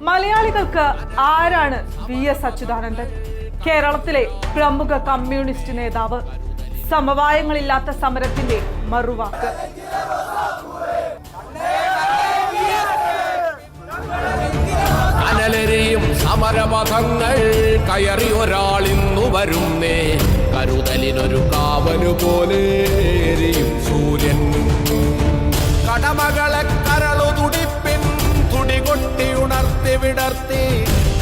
മലയാളികൾക്ക് ആരാണ് V S Achuthanandan? കേരളത്തിലെ പ്രമുഖ കമ്മ്യൂണിസ്റ്റ് നേതാവ് സമവായങ്ങളില്ലാത്ത സമരത്തിന്റെ മറുവാക്ക്. സമരപഥങ്ങൾ കയറി ഒരാളിന്നു വരുന്നേ. കരുതലിനൊരു കാവലു പോലെ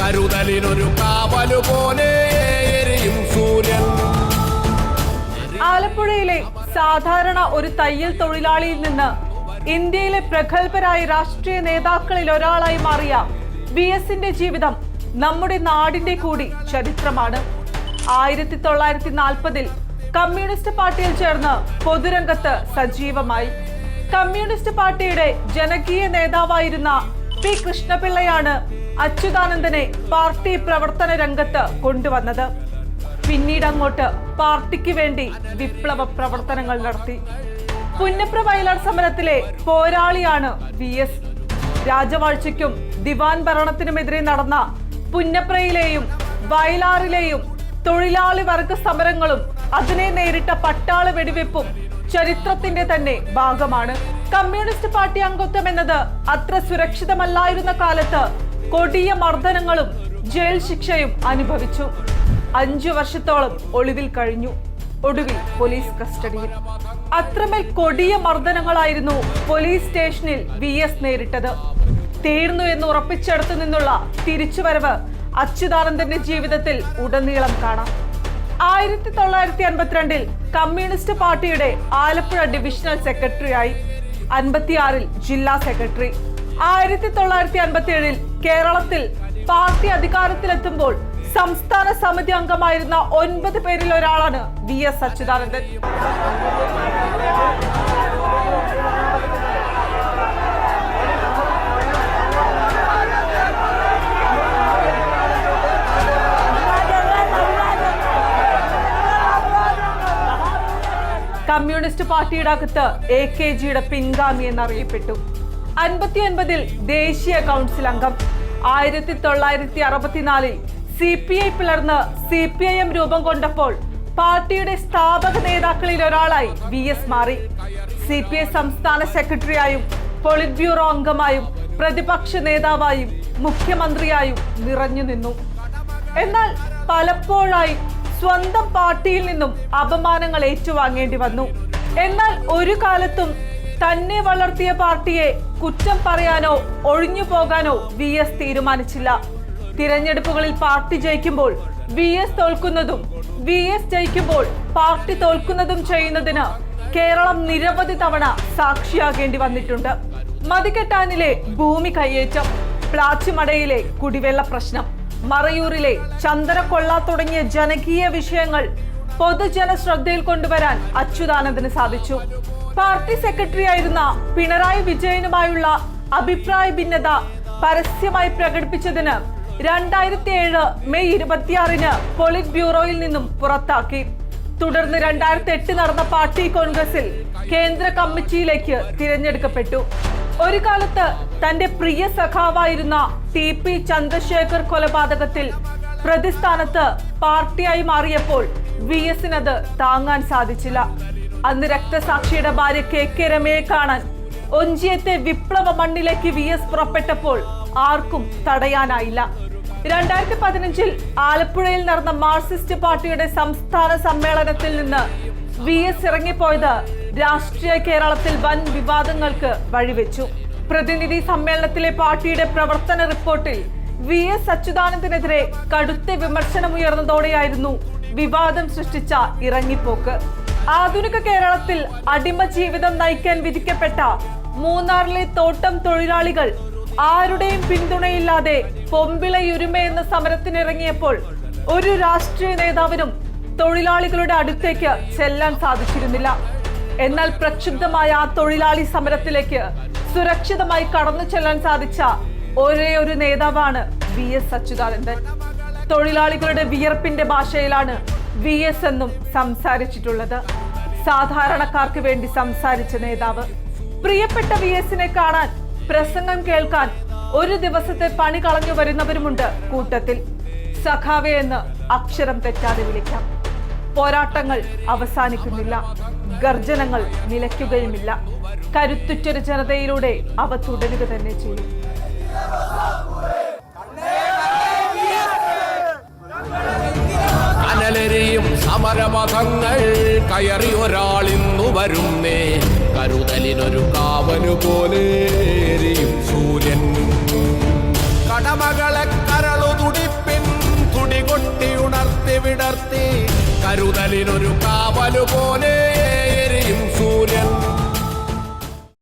കരുതലിനൊരു കാവലു പോലെ എരിയും സൂര്യൻ. ആലപ്പുഴയിലെ സാധാരണ ഒരു തയ്യൽ തൊഴിലാളിയിൽ നിന്ന് ഇന്ത്യയിലെ പ്രഗത്ഭരായ രാഷ്ട്രീയ നേതാക്കളിൽ ഒരാളായി മാറിയ വി എസിന്റെ ജീവിതം നമ്മുടെ നാടിന്റെ കൂടി ചരിത്രമാണ്. ആയിരത്തി തൊള്ളായിരത്തി നാൽപ്പതിൽ കമ്മ്യൂണിസ്റ്റ് പാർട്ടിയിൽ ചേർന്ന് പൊതുരംഗത്ത് സജീവമായി. കമ്മ്യൂണിസ്റ്റ് പാർട്ടിയുടെ ജനകീയ നേതാവായിരുന്ന പി കൃഷ്ണപിള്ളയാണ് അച്യുതാനന്ദനെ പാർട്ടി പ്രവർത്തന രംഗത്ത് കൊണ്ടുവന്നത്. പിന്നീട് അങ്ങോട്ട് പാർട്ടിക്ക് വേണ്ടി വിപ്ലവ പ്രവർത്തനങ്ങൾ നടത്തി. പുന്നപ്ര വയലാർ സമരത്തിലെ പോരാളിയാണ് വി എസ്. രാജവാഴ്ചയ്ക്കും ദിവാൻ ഭരണത്തിനുമെതിരെ നടന്ന പുന്നപ്രയിലെയും വയലാറിലെയും തൊഴിലാളി വർഗ സമരങ്ങളും അതിനെ നേരിട്ട പട്ടാള വെടിവെപ്പും ചരിത്രത്തിന്റെ തന്നെ ഭാഗമാണ്. കമ്മ്യൂണിസ്റ്റ് പാർട്ടി അംഗത്വം എന്നത് അത്ര സുരക്ഷിതമല്ലായിരുന്ന കാലത്ത് കൊടിയ മർദ്ദനങ്ങളും ജയിൽ ശിക്ഷയും അനുഭവിച്ചു. അഞ്ചു വർഷത്തോളം ഒളിവിൽ കഴിഞ്ഞു ഒടുവിൽ പോലീസ് കസ്റ്റഡിയിൽ. അത്രമേൽ കൊടിയ മർദ്ദനങ്ങളായിരുന്നു പോലീസ് സ്റ്റേഷനിൽ വി എസ് നേരിട്ടത്. തീർന്നു എന്ന് ഉറപ്പിച്ചെടുത്തു നിന്നുള്ള തിരിച്ചുവരവ് അച്യുതാനന്ദന്റെ ജീവിതത്തിൽ ഉടനീളം കാണാം. ആയിരത്തി തൊള്ളായിരത്തി അൻപത്തിരണ്ടിൽ കമ്മ്യൂണിസ്റ്റ് പാർട്ടിയുടെ ആലപ്പുഴ ഡിവിഷണൽ സെക്രട്ടറിയായി. അൻപത്തിയാറിൽ ജില്ലാ സെക്രട്ടറി. ആയിരത്തി തൊള്ളായിരത്തി അൻപത്തി ഏഴിൽ കേരളത്തിൽ പാർട്ടി അധികാരത്തിലെത്തുമ്പോൾ സംസ്ഥാന സമിതി അംഗമായിരുന്ന ഒൻപത് പേരിൽ ഒരാളാണ് വി എസ് അച്യുതാനന്ദൻ. കമ്മ്യൂണിസ്റ്റ് പാർട്ടിയുടെ അകത്ത് എ കെ ജിയുടെ പിൻഗാമി എന്നറിയപ്പെട്ടു. അൻപത്തി ഒൻപതിൽ ദേശീയ കൗൺസിൽ അംഗം. ആയിരത്തി തൊള്ളായിരത്തി അറുപത്തിനാലിൽ സി പി ഐ പിളർന്ന് സി പി ഐ എം രൂപം കൊണ്ടപ്പോൾ പാർട്ടിയുടെ സ്ഥാപക നേതാക്കളിൽ ഒരാളായി വി എസ് മാറി. സി പി ഐ സംസ്ഥാന സെക്രട്ടറിയായും പൊളിറ്റ് ബ്യൂറോ അംഗമായും പ്രതിപക്ഷ നേതാവായും മുഖ്യമന്ത്രിയായും നിറഞ്ഞു നിന്നു. എന്നാൽ പലപ്പോഴായി സ്വന്തം പാർട്ടിയിൽ നിന്നും അപമാനങ്ങൾ ഏറ്റുവാങ്ങേണ്ടി വന്നു. എന്നാൽ ഒരു കാലത്തും തന്നെ വളർത്തിയ പാർട്ടിയെ കുറ്റം പറയാനോ ഒഴിഞ്ഞു പോകാനോ വി എസ് തീരുമാനിച്ചില്ല. തിരഞ്ഞെടുപ്പുകളിൽ പാർട്ടി ജയിക്കുമ്പോൾ വി എസ് തോൽക്കുന്നതും വി എസ് ജയിക്കുമ്പോൾ പാർട്ടി തോൽക്കുന്നതും ചെയ്യുന്നതിന് കേരളം നിരവധി തവണ സാക്ഷിയാകേണ്ടി വന്നിട്ടുണ്ട്. മതികെട്ടാനിലെ ഭൂമി കയ്യേറ്റം പ്ലാച്ചിമടയിലെ കുടിവെള്ള പ്രശ്നം മറയൂരിലെ ചന്ദനക്കൊള്ള തുടങ്ങിയ ജനകീയ വിഷയങ്ങൾ പൊതുജന ശ്രദ്ധയിൽ കൊണ്ടുവരാൻ അച്യുതാനന്ദന് സാധിച്ചു. പാർട്ടി സെക്രട്ടറി ആയിരുന്ന പിണറായി വിജയനുമായുള്ള അഭിപ്രായ ഭിന്നത പരസ്യമായി പ്രകടിപ്പിച്ചതിന് രണ്ടായിരത്തി ഏഴ് മെയ് ഇരുപത്തിയാറിന് പോളിറ്റ് ബ്യൂറോയിൽ നിന്നും പുറത്താക്കി. തുടർന്ന് രണ്ടായിരത്തി എട്ട് നടന്ന പാർട്ടി കോൺഗ്രസിൽ കേന്ദ്ര കമ്മിറ്റിയിലേക്ക് തിരഞ്ഞെടുക്കപ്പെട്ടു. ഒരു കാലത്ത് തന്റെ പ്രിയ സഖാവായിരുന്ന ടി പി ചന്ദ്രശേഖർ കൊലപാതകത്തിൽ പ്രതിസ്ഥാനത്ത് പാർട്ടിയായി മാറിയപ്പോൾ വി എസിനത് താങ്ങാൻ സാധിച്ചില്ല. അന്ന് രക്തസാക്ഷിയുടെ ഭാര്യ കെ കെ രമയെ കാണാൻ ഒഞ്ചിയത്തെ വിപ്ലവ മണ്ണിലേക്ക് വി എസ് പുറപ്പെട്ടപ്പോൾ ആർക്കും തടയാനായില്ല. രണ്ടായിരത്തി പതിനഞ്ചിൽ ആലപ്പുഴയിൽ നടന്ന മാർക്സിസ്റ്റ് പാർട്ടിയുടെ സംസ്ഥാന സമ്മേളനത്തിൽ നിന്ന് വി എസ് ഇറങ്ങിപ്പോയത് രാഷ്ട്രീയ കേരളത്തിൽ വൻ വിവാദങ്ങൾക്ക് വഴിവെച്ചു. പ്രതിനിധി സമ്മേളനത്തിലെ പാർട്ടിയുടെ പ്രവർത്തന റിപ്പോർട്ടിൽ വി എസ് അച്യുതാനന്ദനെതിരെ കടുത്ത വിമർശനമുയർന്നതോടെയായിരുന്നു വിവാദം സൃഷ്ടിച്ച ഇറങ്ങിപ്പോക്ക്. ആധുനിക കേരളത്തിൽ അടിമ ജീവിതം നയിക്കാൻ വിധിക്കപ്പെട്ട മൂന്നാറിലെ തോട്ടം തൊഴിലാളികൾ ആരുടെയും പിന്തുണയില്ലാതെ പൊമ്പിളയുരുമ എന്ന സമരത്തിനിറങ്ങിയപ്പോൾ ഒരു രാഷ്ട്രീയ നേതാവിനും തൊഴിലാളികളുടെ അടുത്തേക്ക് ചെല്ലാൻ സാധിച്ചിരുന്നില്ല. എന്നാൽ പ്രക്ഷുബ്ധമായ ആ തൊഴിലാളി സമരത്തിലേക്ക് സുരക്ഷിതമായി കടന്നു ചെല്ലാൻ സാധിച്ച ഒരേ ഒരു നേതാവാണ് വി എസ് അച്യുതാനന്ദൻ. തൊഴിലാളികളുടെ വിയർപ്പിന്റെ ഭാഷയിലാണ് വി എസ് എന്നും സംസാരിച്ചിട്ടുള്ളത്. സാധാരണക്കാർക്ക് വേണ്ടി സംസാരിച്ച നേതാവ്. പ്രിയപ്പെട്ട വി എസിനെ കാണാൻ പ്രസംഗം കേൾക്കാൻ ഒരു ദിവസത്തെ പണി കളഞ്ഞു വരുന്നവരുമുണ്ട് കൂട്ടത്തിൽ. സഖാവെ എന്ന് അക്ഷരം തെറ്റാതെ വിളിക്കാം. പോരാട്ടങ്ങൾ അവസാനിക്കുന്നില്ല. ഗർജനങ്ങൾ നിലയ്ക്കുകയുമില്ല. കരുത്തുറ്റൊരു ജനതയിലൂടെ അവ തുടരുക തന്നെ ചെയ്യും. സമരപഥങ്ങൾ കയറി ഒരാളിന്നു വരുന്നേ. കരുതലിനൊരു കാവനു പോലെ സൂര്യൻ. കടമകളെ കരളു തുടിപ്പിൻ തുടികൊട്ടി ഉണർത്തി വിടർത്തി. കരുതലിനൊരു കാവലു പോലെ